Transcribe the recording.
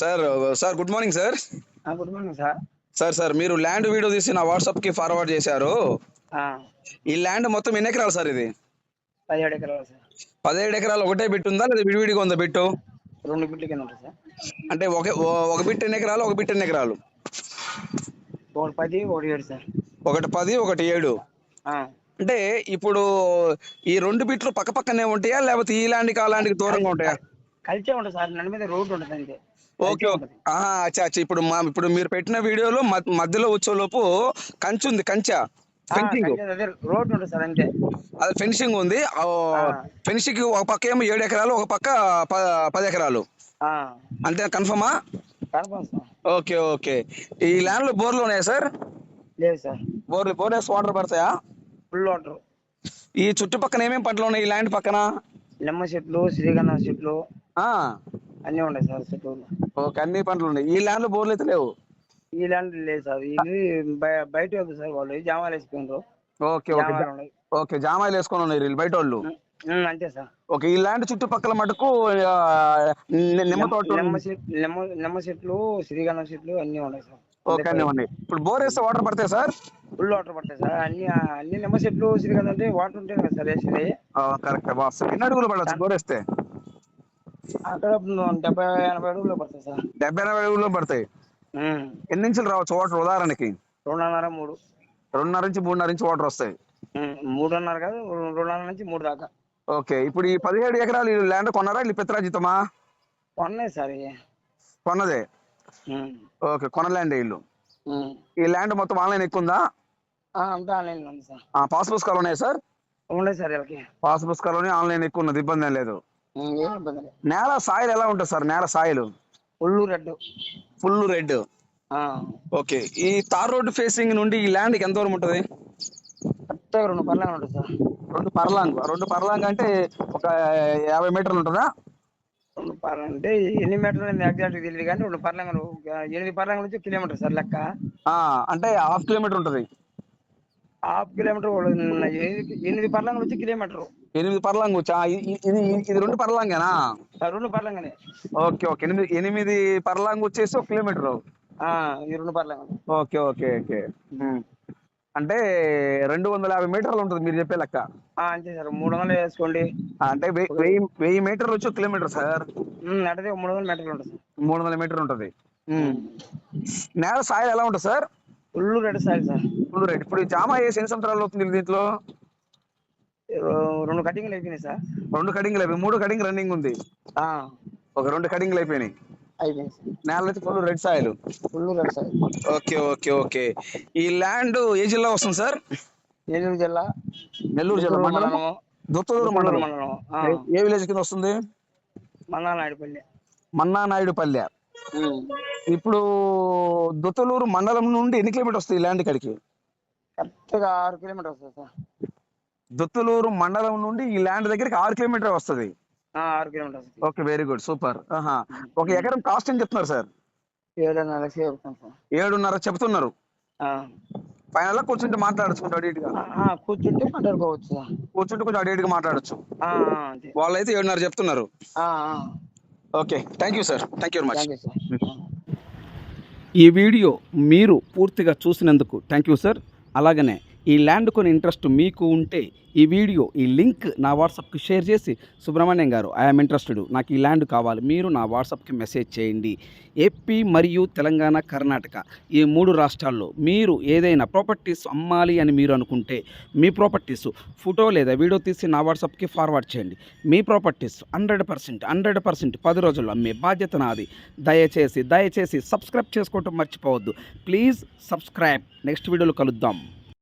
Sir sir good morning sir. Good morning sir. Sir sir మీరు land video తీసి నా వాట్సాప్కి ఫార్వర్డ్ చేశారు. ఈ ల్యాండ్ మొత్తం ఎన్ని ఎకరాలు సార్ ఇది? పదిహేడు ఎకరాలు సార్. పదిహేడు ఎకరాలు ఒకటే బిట్ ఉందా? లేదా విడివిడిగా ఉందా బిట్టు? రెండు బిడ్ల కింద ఉంటుంది సార్. అంటే ఒక ఒక బిట్ ఎన్ని ఎకరాలు ఒక బిట్ ఎన్ని ఎకరాలు? ఒకటి పది ఒకటి ఏడు సార్. ఒకటి పది ఒకటి ఏడు. అంటే ఇప్పుడు ఈ రెండు బిట్లు పక్క పక్కనే ఉంటాయా? లేకపోతే ఈ ల్యాండ్కి ఆ ల్యాండ్కి దూరంగా ఉంటాయా? కలిసే ఉంటుంది సార్. నన్ను మీద రోడ్డు ఉంటుంది అంతే. ఓకే అచ్చా అచ్చా. ఇప్పుడు మా ఇప్పుడు మీరు పెట్టిన వీడియోలో మధ్య- మధ్యలో వచ్చేలోపు కంచు ఉంది కంచా. ఫెన్సింగ్ రోడ్డు ఉంటుంది సార్ అంతే. అది ఫెన్సింగ్ ఉంది. ఫెన్సింగ్ ఒక పక్క ఏమో ఏడు ఎకరాలు ఒక పక్క పది ఎకరాలు. అంతే కన్ఫర్మా ఓకే ఓకే. ఈ ల్యాండ్లో బోర్లు ఉన్నాయా సార్? లేదు సార్. బోర్లు బోర్ వేసి వాటర్ పడతాయా? Full water. ఈ చుట్టుపక్కన ఏమేం పంటలు ఉన్నాయి ఈ ల్యాండ్ పక్కన? నిమ్మ చెట్లు శ్రీగంధం చెట్లు. ఆ. అన్నీ ఉన్నాయి సార్ చెట్లు ఓకే అన్ని పంటలు ఉన్నాయి. ఈ ల్యాండ్ బోర్లు అయితే లేవు? ఈ ల్యాండ్ లేదు సార్. ఇది బయ- బయట ఉంది సార్ వాళ్ళు. జామాలు వేసుకుంటారు. Okay okay. జామాలు ఉన్నాయి. ఓకే జామాయిలు వేసుకొని ఉన్నారు వీళ్ళు బయట వాళ్ళు? ఉమ్, ఉమ్, అంతే సార్. ఓకే ఈ ల్యాండ్ చుట్టుపక్కల మటుకు ఆ, ని- నిమ్మ తోట నిమ్మ చెట్లు నిమ్మ నిమ్మ చెట్లు శ్రీగంధం చెట్లు అన్నీ ఉన్నాయి సార్. ఓకే అన్నీ ఉన్నాయి. ఇప్పుడు బోర్ వేస్తే వాటర్ పడతాయి సార్? ఫుల్ వాటర్ పడతాయి సార్. అన్ని అన్ని నిమ్మ చెట్లు శ్రీగంధం అంటే వాటర్ ఉంటాయి కదా సార్ వేసేది. కరెక్ట్. ఎన్ని అడుగులు పడవచ్చు బోర్ వేస్తే? అక్కడ డెబ్బై ఎనభై అడుగులు పడతాయి సార్. డెబ్బై ఎనభై అడుగులు పడతాయి. ఎన్ని ఇంచులు రావచ్చు వాటర్ ఉదాహరణకి? రెండున్నర మూడు. రెండున్నర నుంచి మూడున్నర ఇంచు వాటర్ వస్తాయి. మూడున్నర కాదు రెండున్నర నుంచి మూడు దాకా. ఓకే. ఇప్పుడు ఈ పదిహేడు ఎకరాలు ల్యాండ్ కొన్నారా? ఇది పిత్రాజితమా? ఉన్నాయి సార్ కొన్నదే? ఓకే. కొన్న ల్యాండ్ ఇల్లు. ఈ ల్యాండ్ మొత్తం ఆన్లైన్ ఎక్కుందా? ఆ, అంతా ఆన్లైన్ ఉంది సార్. పాస్ పుస్తకాలు ఉన్నాయా సార్? ఉన్నాయి సార్ వీళ్ళకి పాస్ పుస్తకాలు ఆన్లైన్ ఎక్కువ ఉన్నది. ఇబ్బంది ఏం లేదు. నేల సాయిల్ ఎలా ఉంటుంది సార్? నేల సాయిల్? ఉల్లు రెడ్. Full red. ఆ, ఓకే. ఈ తార్ రోడ్ ఫేసింగ్ నుండి ఈ ల్యాండ్కి ఎంత దూరం ఉంటుంది? కరెక్ట్గా రెండు పర్లాగా ఉంటుంది సార్. రెండు పర్లాంగ్ రెండు పర్లాంగ్ అంటే ఒక యాభై మీటర్లు ఉంటుందా? రెండు పర్ల అంటే ఎన్ని మీటర్లు ఎగ్జాక్ట్ తెలియదు కానీ రెండు పర్లంగలు ఎనిమిది పర్లంగల నుంచి కిలోమీటర్ సార్ లెక్క. అంటే హాఫ్ కిలోమీటర్ ఉంటుంది. హాఫ్ కిలోమీటర్ ఎనిమిది- పర్లంగల నుంచి కిలోమీటర్. ఎనిమిది పర్లాంగ్ వచ్చా ఇది ఇది రెండు పర్లాంగేనా? రెండు పర్లంగనే. Okay okay. ఎనిమిది ఎనిమిది పర్లాంగ్ వచ్చేసి ఒక కిలోమీటర్. రెండు పర్లంగలు. Okay okay okay. అంటే రెండు వందల యాభై మీటర్లు ఉంటుంది మీరు చెప్పే లెక్క. అంతే సార్. మూడు వందలు వేసుకోండి. అంటే వెయ్యి వెయ్యి మీటర్లు వచ్చి కిలోమీటర్ సార్. నడితే మూడు వందల మీటర్లు ఉంటుంది మూడు వందల మీటర్ ఉంటుంది. నేల సాయిల్ ఎలా ఉంటుంది sir? ఉల్లు red sir sir. Full rate ఇప్పుడు జామ వేసి ఎన్ని సంవత్సరాలు అవుతుంది దీంట్లో? రెండు కటింగ్లు అయిపోయినాయి సార్. రెండు కడింగ్లు అయిపోయి మూడు కడింగ్ రన్నింగ్ ఉంది. ఆ, ఒక రెండు కడింగ్లు అయిపోయినాయి. అయిపోయింది నేల అయితే full red soil. ఉల్లు red sir okay okay okay. ఈ ల్యాండ్ ఏ జిల్లా వస్తుంది సార్? నెల్లూరు జిల్లా. నెల్లూరు జిల్లా మండలం దుత్తూరు మండలం. మండలం ఏ- విలేజ్ కింద వస్తుంది? మంగళనాయుడుపల్లి మన్నానాయుడుపల్లె. ఉమ్. ఇప్పుడు దుత్తలూరు మండలం నుండి ఎన్ని కిలోమీటర్ వస్తుంది ఈ ల్యాండ్ ఇక్కడికి? కరెక్ట్గా ఆరు కిలోమీటర్ వస్తుంది సార్. దుత్తలూరు మండలం నుండి ఈ ల్యాండ్ దగ్గరికి ఆరు కిలోమీటర్ వస్తుంది. ఆరు kilometre okay very good super ఒక ఎకరం కాస్ట్ అని చెప్తున్నారు సార్ ఏడున్నర చెప్తున్నారు. ఆ. ఫైనల్ కూర్చుంటే మాట్లాడచ్చు కొంచెం ఆ, కూర్చుంటే మాట్లాడుకోవచ్చు కూర్చుంటే కొంచెం అటు ఇటుగా మాట్లాడచ్చు అంతే. వాళ్ళైతే ఏడున్నర చెప్తున్నారు. ఆ, ఆ. Okay thank you sir thank you very much. ఈ వీడియో మీరు పూర్తిగా చూసినందుకు థ్యాంక్ యూ సార్ అలాగనే ఈ ల్యాండ్ కొని ఇంట్రెస్ట్ మీకు ఉంటే ఈ వీడియో ఈ లింక్ నా వాట్సాప్కి షేర్ చేసి సుబ్రహ్మణ్యం గారు ఐఎమ్ ఇంట్రెస్టెడ్ నాకు ఈ ల్యాండ్ కావాలి. మీరు నా వాట్సాప్కి మెసేజ్ చేయండి. ఏపీ మరియు తెలంగాణ కర్ణాటక ఈ మూడు రాష్ట్రాల్లో మీరు ఏదైనా ప్రాపర్టీస్ అమ్మాలి అని మీరు అనుకుంటే మీ ప్రాపర్టీస్ ఫోటో లేదా వీడియో తీసి నా వాట్సాప్కి ఫార్వర్డ్ చేయండి. మీ properties hundred percent hundred percent పది రోజుల్లో అమ్మే బాధ్యత నాది. దయచేసి దయచేసి సబ్స్క్రైబ్ చేసుకోవటం మర్చిపోవద్దు. ప్లీజ్ సబ్స్క్రైబ్ నెక్స్ట్ వీడియోలో కలుద్దాం.